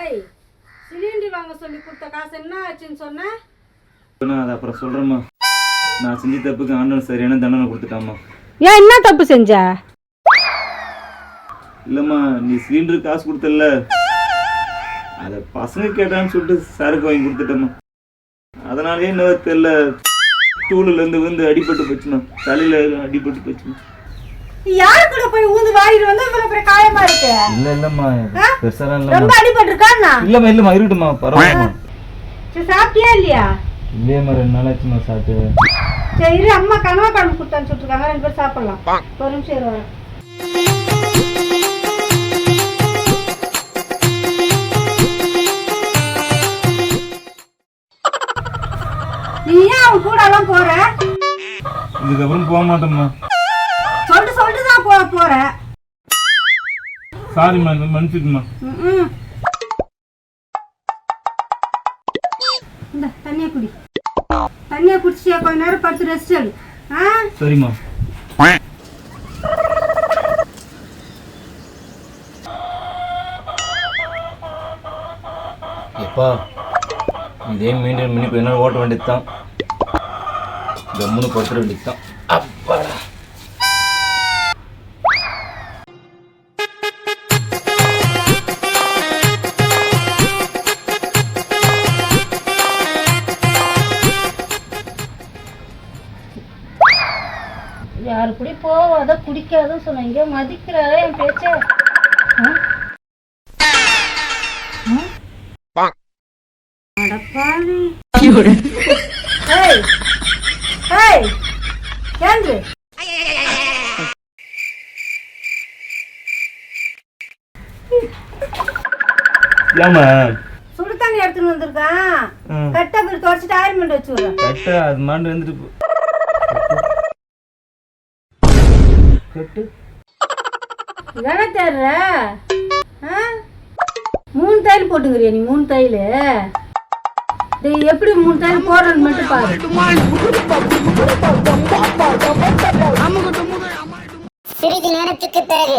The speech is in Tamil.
ஏய் சிலிண்டர் வாங்க சொல்லி கொடுத்த காசு என்ன ஆச்சுன்னு சொன்ன? நான் அதை அப்புறம் சொல்கிறேம்மா நான் செஞ்ச தப்புக்கு ஆண்டவன் சரியான தண்டனை கொடுத்துட்டாம்மா. ஏன் என்ன தப்பு செஞ்ச? இல்லைம்மா நீ சிலிண்டர் காசு கொடுத்தல அதை பசங்க கேட்டான்னு சொல்லிட்டு சரக்கு வாங்கி கொடுத்துட்டேம்மா. அதனாலே என்ன தெரியல. ஸ்டூலுலேருந்து விழுந்து அடிபட்டு போச்சுமா தலையில் அடிபட்டு போச்சுமா யாரு கூட போய் இல்லை இல்லைம்மா. பெருசாலாம் ரொம்ப இல்லைம்மா அடிபட்டிருக்காண்ணா இல்லைம்மா இல்லைம்மா இருக்கட்டும்மா பரவாயில்லம்மா சரி சாப்பிட்டியா இல்லையா? இல்லையம்மா ரெண்டு நாள் ஆச்சுமா சாப்பிட்டு. சரி இரு அம்மா கனவா குழம்பு கொடுத்தான்னு சொல்லிருக்காங்க ரெண்டு பேரும் சாப்பிடலாம். ஒரு நிமிஷம் இரு வரேன் நீ ஏன் அவன் கூட எல்லாம் போற? இதுக்கப்புறம் போக மாட்டோம்மா. சொல்லிட்டு சொல்லிட்டு தான் போ போற. சாரிம்மா மன்னிச்சுக்குமா ம்ம். இந்த தண்ணியை குடி. தண்ணியை குடிச்சியா கொஞ்ச நேரம் படுத்து ரெஸ்ட் எடு. ஆ? சரிம்மா எப்பா இதே மெயின்டைன் பண்ணி கொஞ்ச நேரம் ஓட்ட வேண்டியது தான் கம்முன்னு படுத்துட வேண்டியது தான் அப்பாடா. யாரு குடி? போவாத குடிக்காதுன்னு சொன்னீங்க மதிக்கிறாரே என் பேச்ச. ஏமா சுடு தண்ணி எடுத்துன்னு வந்திருக்கான். கட்ட தொடச்சிட்டு ஆயிரம் வச்சு கட்ட அது மாண்டு வந்துட்டு கட்டு. இதானே தேடுற? ஆ? மூணு தையல் போட்டுக்கிறியா நீ மூணு தையல்? டேய் எப்படி மூணு தையல் போடுறேன்னு மட்டும் பாரு. சிறிது நேரத்துக்கு பிறகு